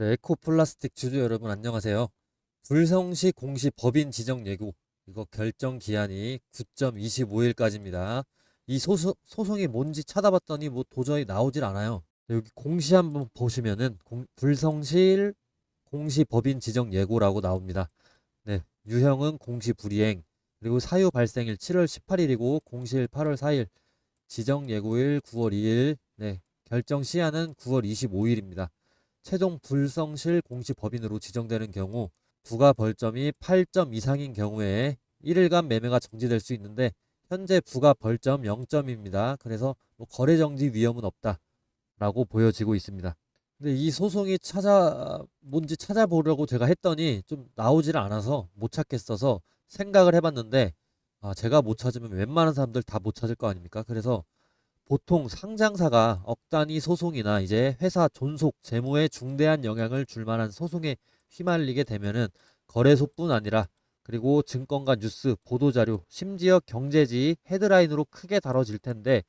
네, 에코플라스틱 주주 여러분 안녕하세요. 불성시 공시 법인 지정 예고 이거 결정 기한이 9.25일까지입니다. 이 소소, 소송이 뭔지 찾아봤더니 뭐 도저히 나오질 않아요. 네, 여기 공시 한번 보시면은 공- 불성실 공시 법인 지정 예고라고 나옵니다. 네, 유형은 공시 불이행 그리고 사유 발생일 7월 18일이고 공시일 8월 4일 지정 예고일 9월 2일 네, 결정 시한은 9월 25일입니다. 최종 불성실 공시 법인으로 지정되는 경우 부가 벌점이 8점 이상인 경우에 1일간 매매가 정지될 수 있는데 현재 부가 벌점 0점입니다. 그래서 뭐 거래 정지 위험은 없다라고 보여지고 있습니다. 근데 이 소송이 찾아 뭔지 찾아보려고 제가 했더니 좀 나오질 않아서 못 찾겠어서 생각을 해봤는데 아, 제가 못 찾으면 웬만한 사람들 다 못 찾을 거 아닙니까? 그래서 보통 상장사가 억 단위 소송이나 이제 회사 존속 재무에 중대한 영향을 줄 만한 소송에 휘말리게 되면은 거래소뿐 아니라 그리고 증권가 뉴스, 보도자료, 심지어 경제지 헤드라인으로 크게 다뤄질 텐데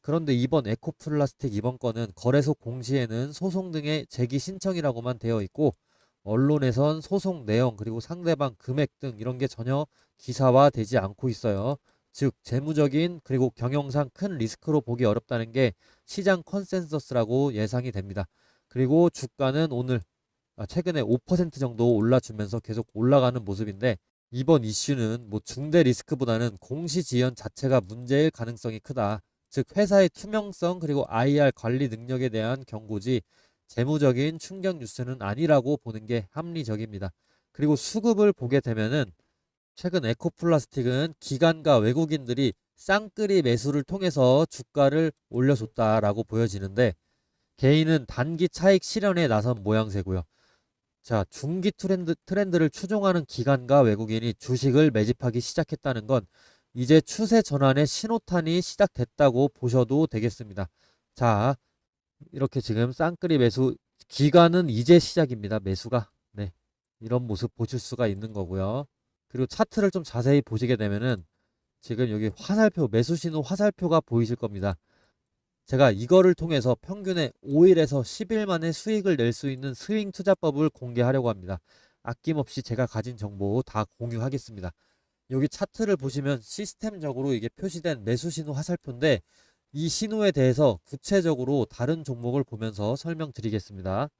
그런데 이번 에코플라스틱 이번 건은 거래소 공시에는 소송 등의 제기 신청이라고만 되어 있고 언론에선 소송 내용 그리고 상대방 금액 등 이런 게 전혀 기사화되지 않고 있어요. 즉 재무적인 그리고 경영상 큰 리스크로 보기 어렵다는 게 시장 컨센서스라고 예상이 됩니다. 그리고 주가는 오늘 아, 최근에 5% 정도 올라주면서 계속 올라가는 모습인데 이번 이슈는 뭐 중대 리스크보다는 공시 지연 자체가 문제일 가능성이 크다. 즉 회사의 투명성 그리고 IR 관리 능력에 대한 경고지 재무적인 충격 뉴스는 아니라고 보는 게 합리적입니다. 그리고 수급을 보게 되면은 최근 에코플라스틱은 기관과 외국인들이 쌍끌이 매수를 통해서 주가를 올려줬다라고 보여지는데 개인은 단기 차익 실현에 나선 모양새고요. 자, 중기 트렌드, 트렌드를 추종하는 기관과 외국인이 주식을 매집하기 시작했다는 건 이제 추세 전환의 신호탄이 시작됐다고 보셔도 되겠습니다. 자, 이렇게 지금 쌍끌이 매수 기간은 이제 시작입니다. 매수가. 네. 이런 모습 보실 수가 있는 거고요. 그리고 차트를 좀 자세히 보시게 되면은 지금 여기 화살표 매수 신호 화살표가 보이실 겁니다. 제가 이거를 통해서 평균에 5일에서 10일 만에 수익을 낼 수 있는 스윙 투자법을 공개하려고 합니다. 아낌없이 제가 가진 정보 다 공유하겠습니다. 여기 차트를 보시면 시스템적으로 이게 표시된 매수 신호 화살표인데 이 신호에 대해서 구체적으로 다른 종목을 보면서 설명드리겠습니다.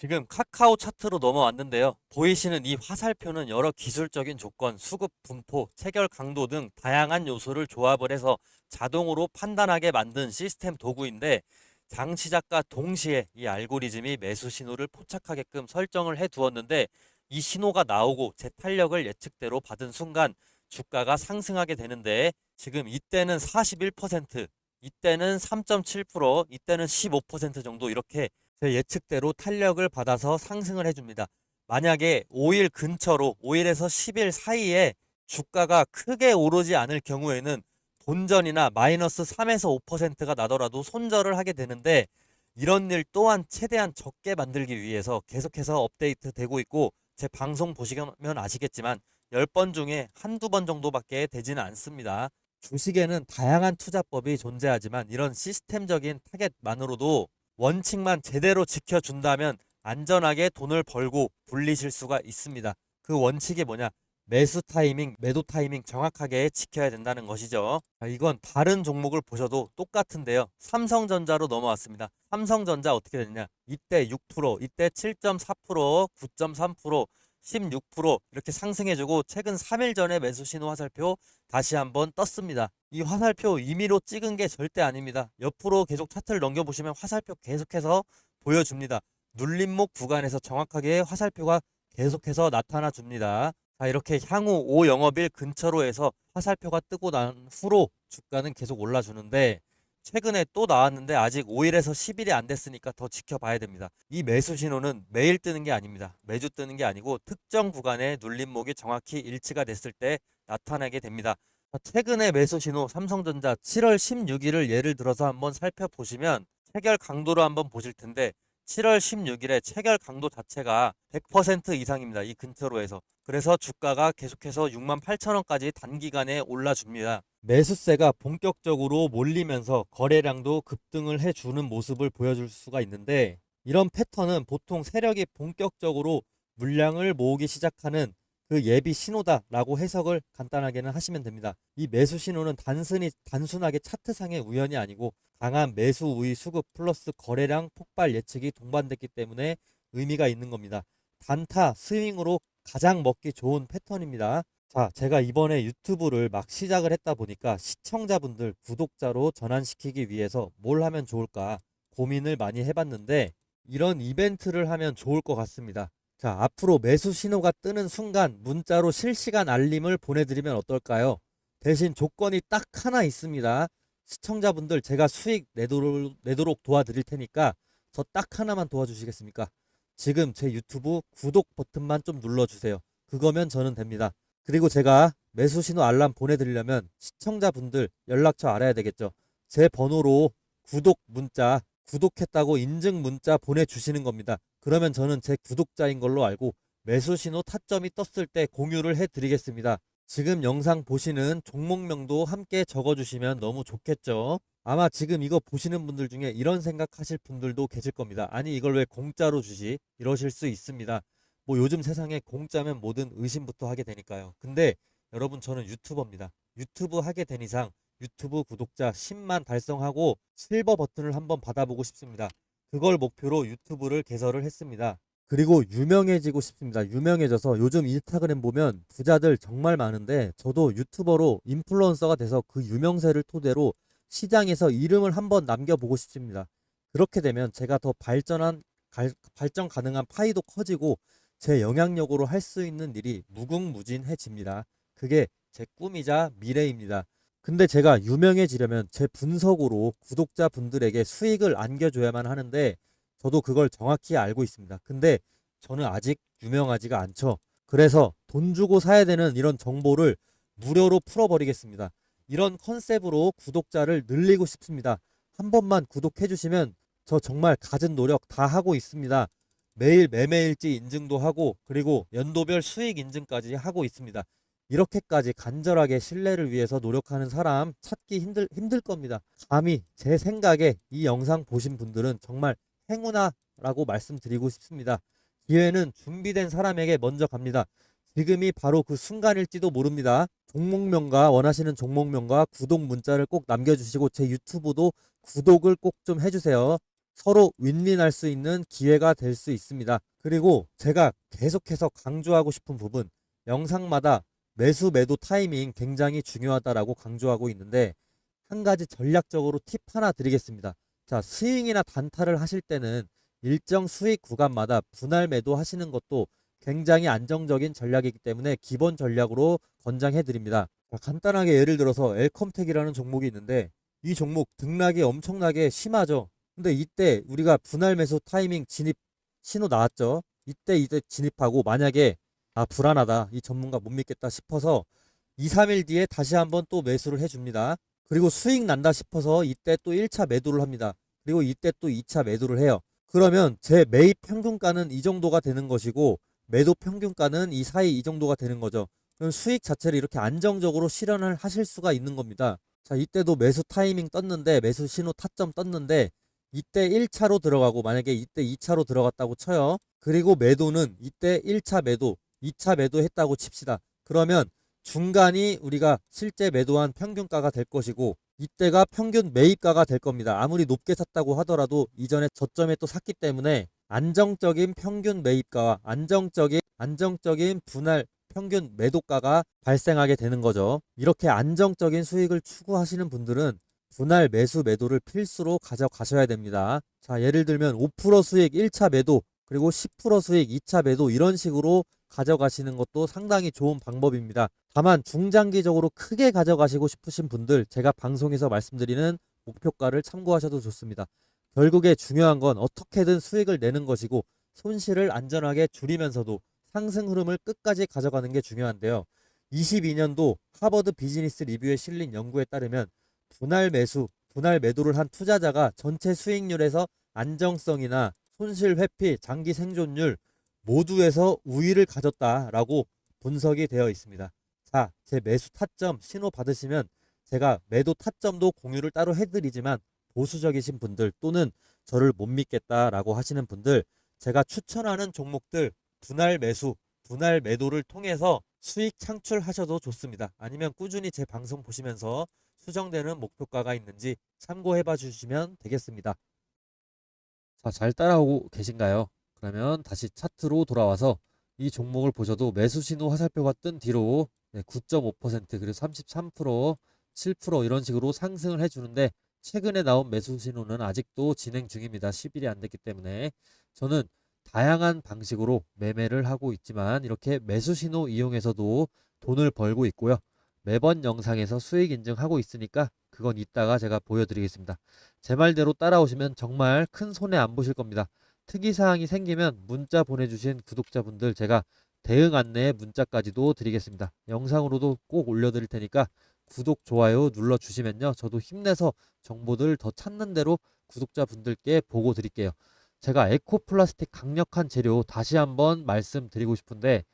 지금 카카오 차트로 넘어왔는데요. 보이시는 이 화살표는 여러 기술적인 조건, 수급 분포, 체결 강도 등 다양한 요소를 조합을 해서 자동으로 판단하게 만든 시스템 도구인데 장 시작과 동시에 이 알고리즘이 매수 신호를 포착하게끔 설정을 해 두었는데 이 신호가 나오고 제 탄력을 예측대로 받은 순간 주가가 상승하게 되는데 지금 이때는 41%, 이때는 3.7%, 이때는 15% 정도 이렇게 제 예측대로 탄력을 받아서 상승을 해줍니다. 만약에 5일 근처로 5일에서 10일 사이에 주가가 크게 오르지 않을 경우에는 본전이나 마이너스 3에서 5%가 나더라도 손절을 하게 되는데 이런 일 또한 최대한 적게 만들기 위해서 계속해서 업데이트 되고 있고 제 방송 보시면 아시겠지만 10번 중에 한두 번 정도밖에 되지는 않습니다. 주식에는 다양한 투자법이 존재하지만 이런 시스템적인 타겟만으로도 원칙만 제대로 지켜준다면 안전하게 돈을 벌고 불리실 수가 있습니다. 그 원칙이 뭐냐? 매수 타이밍, 매도 타이밍 정확하게 지켜야 된다는 것이죠. 자, 이건 다른 종목을 보셔도 똑같은데요. 삼성전자로 넘어왔습니다. 삼성전자 어떻게 됐냐? 이때 6%, 이때 7.4%, 9.3%, 16% 이렇게 상승해주고 최근 3일 전에 매수 신호 화살표 다시 한번 떴습니다. 이 화살표 임의로 찍은 게 절대 아닙니다. 옆으로 계속 차트를 넘겨보시면 화살표 계속해서 보여줍니다. 눌림목 구간에서 정확하게 화살표가 계속해서 나타나 줍니다. 자, 이렇게 향후 5영업일 근처로 해서 화살표가 뜨고 난 후로 주가는 계속 올라주는데 최근에 또 나왔는데 아직 5일에서 10일이 안 됐으니까 더 지켜봐야 됩니다. 이 매수 신호는 매일 뜨는 게 아닙니다. 매주 뜨는 게 아니고 특정 구간의 눌림목이 정확히 일치가 됐을 때 나타나게 됩니다. 자, 최근에 매수 신호 삼성전자 7월 16일을 예를 들어서 한번 살펴보시면 체결 강도로 한번 보실 텐데 7월 16일에 체결 강도 자체가 100% 이상입니다. 이 근처로 해서. 그래서 주가가 계속해서 6만 8천 원까지 단기간에 올라줍니다. 매수세가 본격적으로 몰리면서 거래량도 급등을 해주는 모습을 보여줄 수가 있는데 이런 패턴은 보통 세력이 본격적으로 물량을 모으기 시작하는 그 예비 신호다라고 해석을 간단하게는 하시면 됩니다. 이 매수 신호는 단순히 단순하게 차트상의 우연이 아니고 강한 매수 우위 수급 플러스 거래량 폭발 예측이 동반됐기 때문에 의미가 있는 겁니다. 단타 스윙으로 가장 먹기 좋은 패턴입니다. 자, 제가 이번에 유튜브를 막 시작을 했다 보니까 시청자분들 구독자로 전환시키기 위해서 뭘 하면 좋을까 고민을 많이 해봤는데 이런 이벤트를 하면 좋을 것 같습니다. 자, 앞으로 매수 신호가 뜨는 순간 문자로 실시간 알림을 보내드리면 어떨까요? 대신 조건이 딱 하나 있습니다. 시청자분들 제가 수익 내도록, 내도록 도와드릴 테니까 저 딱 하나만 도와주시겠습니까? 지금 제 유튜브 구독 버튼만 좀 눌러주세요. 그거면 저는 됩니다. 그리고 제가 매수 신호 알람 보내드리려면 시청자분들 연락처 알아야 되겠죠. 제 번호로 구독 문자, 구독했다고 인증 문자 보내주시는 겁니다. 그러면 저는 제 구독자인 걸로 알고 매수 신호 타점이 떴을 때 공유를 해드리겠습니다. 지금 영상 보시는 종목명도 함께 적어주시면 너무 좋겠죠. 아마 지금 이거 보시는 분들 중에 이런 생각하실 분들도 계실 겁니다. 아니 이걸 왜 공짜로 주지? 이러실 수 있습니다. 뭐 요즘 세상에 공짜면 뭐든 의심부터 하게 되니까요. 근데 여러분 저는 유튜버입니다. 유튜브 하게 된 이상 유튜브 구독자 10만 달성하고 실버 버튼을 한번 받아보고 싶습니다. 그걸 목표로 유튜브를 개설을 했습니다. 그리고 유명해지고 싶습니다. 유명해져서 요즘 인스타그램 보면 부자들 정말 많은데 저도 유튜버로 인플루언서가 돼서 그 유명세를 토대로 시장에서 이름을 한번 남겨보고 싶습니다. 그렇게 되면 제가 더 발전한 갈- 발전 가능한 파이도 커지고 제 영향력으로 할 수 있는 일이 무궁무진해집니다. 그게 제 꿈이자 미래입니다. 근데 제가 유명해지려면 제 분석으로 구독자분들에게 수익을 안겨줘야만 하는데 저도 그걸 정확히 알고 있습니다. 근데 저는 아직 유명하지가 않죠. 그래서 돈 주고 사야 되는 이런 정보를 무료로 풀어버리겠습니다. 이런 컨셉으로 구독자를 늘리고 싶습니다. 한 번만 구독해 주시면 저 정말 갖은 노력 다 하고 있습니다. 매일 매매일지 인증도 하고 그리고 연도별 수익 인증까지 하고 있습니다. 이렇게까지 간절하게 신뢰를 위해서 노력하는 사람 찾기 힘들, 힘들 겁니다. 감히 제 생각에 이 영상 보신 분들은 정말 행운아라고 말씀드리고 싶습니다. 기회는 준비된 사람에게 먼저 갑니다. 지금이 바로 그 순간일지도 모릅니다. 종목명과 원하시는 종목명과 구독 문자를 꼭 남겨주시고 제 유튜브도 구독을 꼭 좀 해주세요. 서로 윈윈할 수 있는 기회가 될 수 있습니다. 그리고 제가 계속해서 강조하고 싶은 부분 영상마다 매수 매도 타이밍 굉장히 중요하다라고 강조하고 있는데 한 가지 전략적으로 팁 하나 드리겠습니다. 자, 스윙이나 단타를 하실 때는 일정 수익 구간마다 분할 매도 하시는 것도 굉장히 안정적인 전략이기 때문에 기본 전략으로 권장해 드립니다. 간단하게 예를 들어서 엘컴텍이라는 종목이 있는데 이 종목 등락이 엄청나게 심하죠. 근데 이때 우리가 분할 매수 타이밍 진입 신호 나왔죠. 이때 이때 진입하고 만약에 아 불안하다 이 전문가 못 믿겠다 싶어서 2, 3일 뒤에 다시 한번 또 매수를 해줍니다. 그리고 수익 난다 싶어서 이때 또 1차 매도를 합니다. 그리고 이때 또 2차 매도를 해요. 그러면 제 매입 평균가는 이 정도가 되는 것이고 매도 평균가는 이 사이 이 정도가 되는 거죠. 그럼 수익 자체를 이렇게 안정적으로 실현을 하실 수가 있는 겁니다. 자, 이때도 매수 타이밍 떴는데 매수 신호 타점 떴는데 이때 1차로 들어가고 만약에 이때 2차로 들어갔다고 쳐요. 그리고 매도는 이때 1차 매도, 2차 매도 했다고 칩시다. 그러면 중간이 우리가 실제 매도한 평균가가 될 것이고 이때가 평균 매입가가 될 겁니다. 아무리 높게 샀다고 하더라도 이전에 저점에 또 샀기 때문에 안정적인 평균 매입가와 안정적인 안정적인 분할 평균 매도가가 발생하게 되는 거죠. 이렇게 안정적인 수익을 추구하시는 분들은 분할 매수 매도를 필수로 가져가셔야 됩니다. 자, 예를 들면 5% 수익 1차 매도 그리고 10% 수익 2차 매도 이런 식으로 가져가시는 것도 상당히 좋은 방법입니다. 다만 중장기적으로 크게 가져가시고 싶으신 분들 제가 방송에서 말씀드리는 목표가를 참고하셔도 좋습니다. 결국에 중요한 건 어떻게든 수익을 내는 것이고 손실을 안전하게 줄이면서도 상승 흐름을 끝까지 가져가는 게 중요한데요. 22년도 하버드 비즈니스 리뷰에 실린 연구에 따르면 분할 매수, 분할 매도를 한 투자자가 전체 수익률에서 안정성이나 손실 회피, 장기 생존율 모두에서 우위를 가졌다라고 분석이 되어 있습니다. 자, 제 매수 타점 신호 받으시면 제가 매도 타점도 공유를 따로 해드리지만 보수적이신 분들 또는 저를 못 믿겠다라고 하시는 분들 제가 추천하는 종목들 분할 매수, 분할 매도를 통해서 수익 창출하셔도 좋습니다. 아니면 꾸준히 제 방송 보시면서 수정되는 목표가가 있는지 참고해 봐 주시면 되겠습니다. 자, 잘 따라오고 계신가요? 그러면 다시 차트로 돌아와서 이 종목을 보셔도 매수 신호 화살표가 뜬 뒤로 네, 9.5% 그리고 33%, 7% 이런 식으로 상승을 해주는데 최근에 나온 매수 신호는 아직도 진행 중입니다. 10일이 안 됐기 때문에 저는 다양한 방식으로 매매를 하고 있지만 이렇게 매수 신호 이용해서도 돈을 벌고 있고요. 매번 영상에서 수익 인증하고 있으니까 그건 이따가 제가 보여드리겠습니다. 제 말대로 따라오시면 정말 큰 손해 안 보실 겁니다. 특이사항이 생기면 문자 보내주신 구독자분들 제가 대응 안내 문자까지도 드리겠습니다. 영상으로도 꼭 올려드릴 테니까 구독, 좋아요 눌러주시면요. 저도 힘내서 정보들 더 찾는 대로 구독자분들께 보고 드릴게요. 제가 에코플라스틱 강력한 재료 다시 한번 말씀드리고 싶은데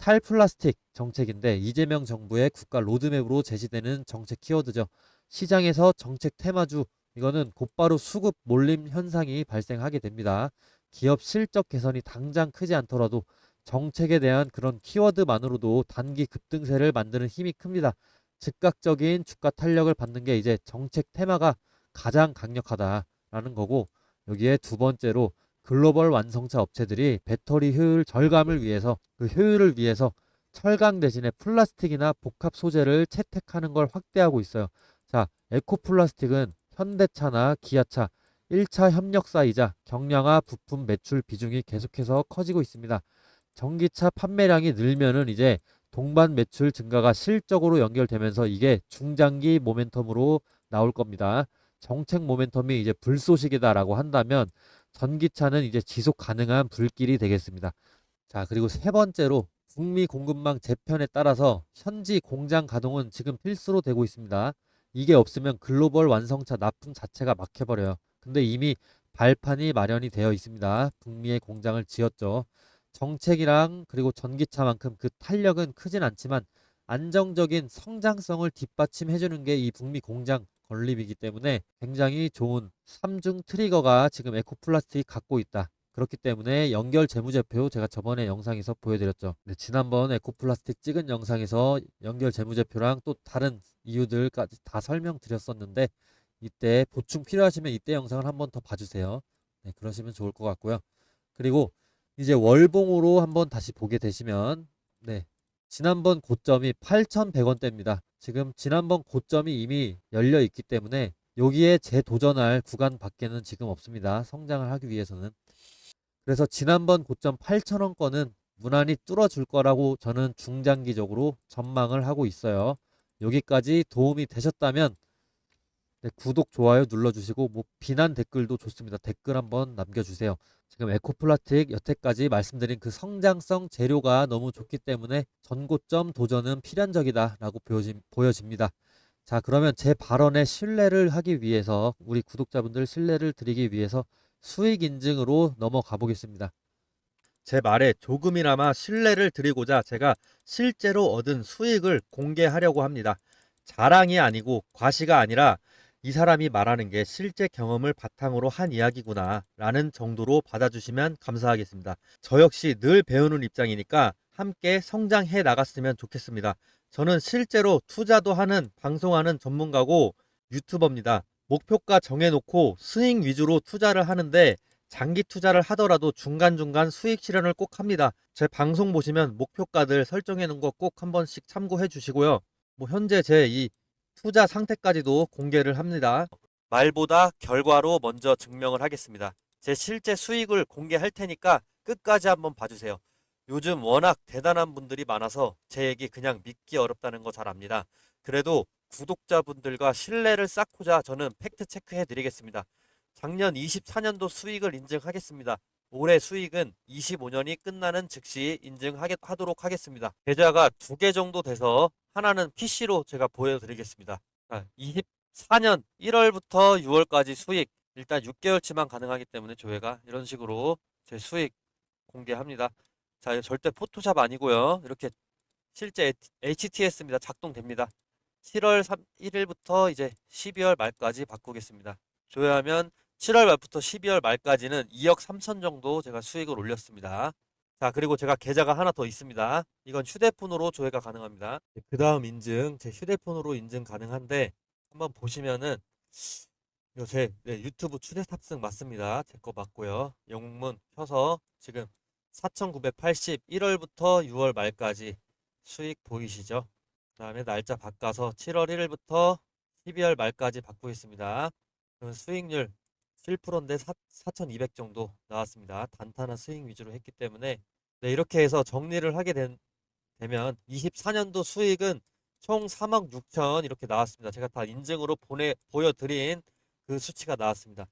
탈플라스틱 정책인데 이재명 정부의 국가 로드맵으로 제시되는 정책 키워드죠. 시장에서 정책 테마주 이거는 곧바로 수급 몰림 현상이 발생하게 됩니다. 기업 실적 개선이 당장 크지 않더라도 정책에 대한 그런 키워드만으로도 단기 급등세를 만드는 힘이 큽니다. 즉각적인 주가 탄력을 받는 게 이제 정책 테마가 가장 강력하다라는 거고 여기에 두 번째로 글로벌 완성차 업체들이 배터리 효율 절감을 위해서 그 효율을 위해서 철강 대신에 플라스틱이나 복합 소재를 채택하는 걸 확대하고 있어요. 자, 에코플라스틱은 현대차나 기아차 1차 협력사이자 경량화 부품 매출 비중이 계속해서 커지고 있습니다. 전기차 판매량이 늘면은 이제 동반 매출 증가가 실적으로 연결되면서 이게 중장기 모멘텀으로 나올 겁니다. 정책 모멘텀이 이제 불쏘시개다라고 한다면 전기차는 이제 지속 가능한 불길이 되겠습니다. 자, 그리고 세 번째로 북미 공급망 재편에 따라서 현지 공장 가동은 지금 필수로 되고 있습니다. 이게 없으면 글로벌 완성차 납품 자체가 막혀버려요. 근데 이미 발판이 마련이 되어 있습니다. 북미에 공장을 지었죠. 정책이랑 그리고 전기차만큼 그 탄력은 크진 않지만 안정적인 성장성을 뒷받침해주는 게 이 북미 공장 건립이기 때문에 굉장히 좋은 삼중 트리거가 지금 에코플라스틱이 갖고 있다. 그렇기 때문에 연결 재무제표 제가 저번에 영상에서 보여드렸죠. 네, 지난번 에코플라스틱 찍은 영상에서 연결 재무제표랑 또 다른 이유들까지 다 설명드렸었는데 이때 보충 필요하시면 이때 영상을 한 번 더 봐주세요. 네, 그러시면 좋을 것 같고요. 그리고 이제 월봉으로 한번 다시 보게 되시면 네, 지난번 고점이 8,100원대입니다. 지금 지난번 고점이 이미 열려 있기 때문에 여기에 재도전할 구간 밖에는 지금 없습니다. 성장을 하기 위해서는. 그래서 지난번 고점 8,000원권은 무난히 뚫어줄 거라고 저는 중장기적으로 전망을 하고 있어요. 여기까지 도움이 되셨다면 네, 구독, 좋아요 눌러주시고 뭐 비난 댓글도 좋습니다. 댓글 한번 남겨주세요. 지금 에코플라틱 여태까지 말씀드린 그 성장성 재료가 너무 좋기 때문에 전고점 도전은 필연적이다라고 보여집, 보여집니다. 자, 그러면 제 발언에 신뢰를 하기 위해서 우리 구독자분들 신뢰를 드리기 위해서 수익 인증으로 넘어가 보겠습니다. 제 말에 조금이나마 신뢰를 드리고자 제가 실제로 얻은 수익을 공개하려고 합니다. 자랑이 아니고 과시가 아니라 이 사람이 말하는 게 실제 경험을 바탕으로 한 이야기구나 라는 정도로 받아주시면 감사하겠습니다. 저 역시 늘 배우는 입장이니까 함께 성장해 나갔으면 좋겠습니다. 저는 실제로 투자도 하는 방송하는 전문가고 유튜버입니다. 목표가 정해놓고 스윙 위주로 투자를 하는데 장기 투자를 하더라도 중간중간 수익 실현을 꼭 합니다. 제 방송 보시면 목표가들 설정해 놓은 거 꼭 한 번씩 참고해 주시고요. 뭐 현재 제 이 투자 상태까지도 공개를 합니다. 말보다 결과로 먼저 증명을 하겠습니다. 제 실제 수익을 공개할 테니까 끝까지 한번 봐주세요. 요즘 워낙 대단한 분들이 많아서 제 얘기 그냥 믿기 어렵다는 거 잘 압니다. 그래도 구독자분들과 신뢰를 쌓고자 저는 팩트 체크해 드리겠습니다. 작년 24년도 수익을 인증하겠습니다. 올해 수익은 25년이 끝나는 즉시 인증하도록 하겠습니다. 계좌가 두 개 정도 돼서 하나는 PC로 제가 보여드리겠습니다. 자, 24년 1월부터 6월까지 수익 일단 6개월치만 가능하기 때문에 조회가 이런 식으로 제 수익 공개합니다. 자, 절대 포토샵 아니고요. 이렇게 실제 HTS입니다. 작동됩니다. 7월 3, 1일부터 이제 12월 말까지 바꾸겠습니다. 조회하면 7월 말부터 12월 말까지는 2억 3천 정도 제가 수익을 올렸습니다. 자, 그리고 제가 계좌가 하나 더 있습니다. 이건 휴대폰으로 조회가 가능합니다. 그 다음 인증, 제 휴대폰으로 인증 가능한데, 한번 보시면은, 제 네, 유튜브 추대 탑승 맞습니다. 제 거 맞고요. 영문 켜서 지금 4,980 1월부터 6월 말까지 수익 보이시죠? 그 다음에 날짜 바꿔서 7월 1일부터 12월 말까지 바꾸고 있습니다. 수익률 7%인데 4,200 정도 나왔습니다. 단타나 스윙 위주로 했기 때문에 네, 이렇게 해서 정리를 하게 된, 되면 24년도 수익은 총 3억 6천 이렇게 나왔습니다. 제가 다 인증으로 보내 보여드린 그 수치가 나왔습니다.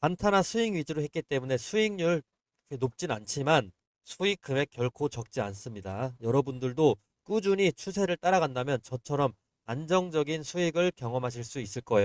단타나 스윙 위주로 했기 때문에 수익률 높진 않지만 수익 금액 결코 적지 않습니다. 여러분들도 꾸준히 추세를 따라간다면 저처럼 안정적인 수익을 경험하실 수 있을 거예요.